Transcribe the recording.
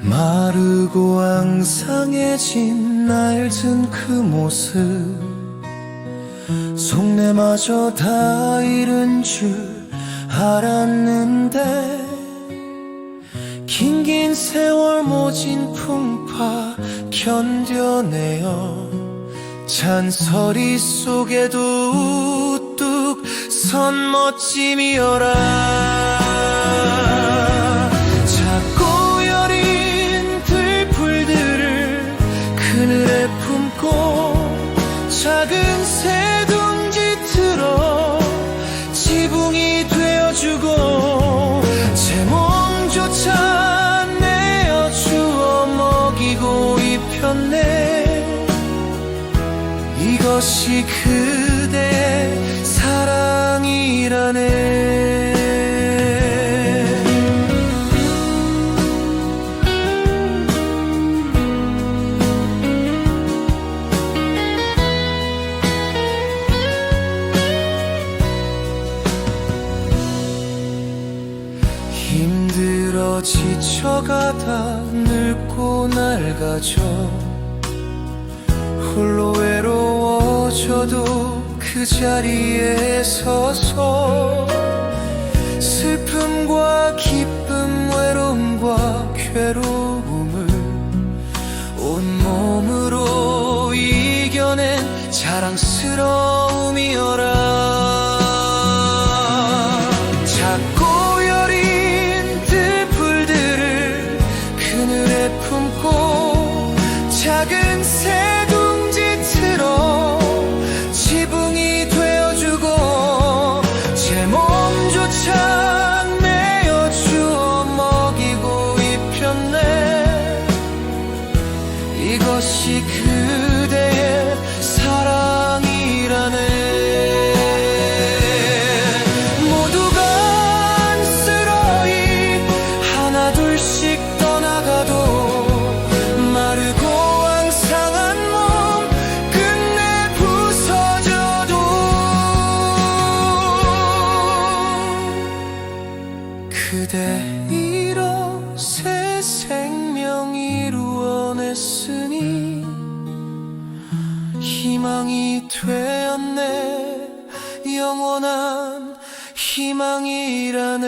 마르고 앙상해진 낡은 그 모습. 속내마저 다 잃은 줄 알았는데 긴긴 세월 모진 풍파 견뎌내어 잔소리 속에도 우뚝 선 멋짐이여라 주고 제 몸조차 내어주어 먹이고 입혔네. 이것이 그 지쳐가다 늙고 낡아져. 홀로 외로워져도 그 자리에 서서 슬픔과 기쁨 외로움과 괴로움을 온몸으로 이겨낸 자랑스러움이여라 작은 새둥지 틀어 지붕이 되어주고 제 몸조차 내어주어 먹이고 입혔네. 이것이 그 그대 이뤄 새 생명 이루어냈으니 희망이 되었네. 영원한 희망이라네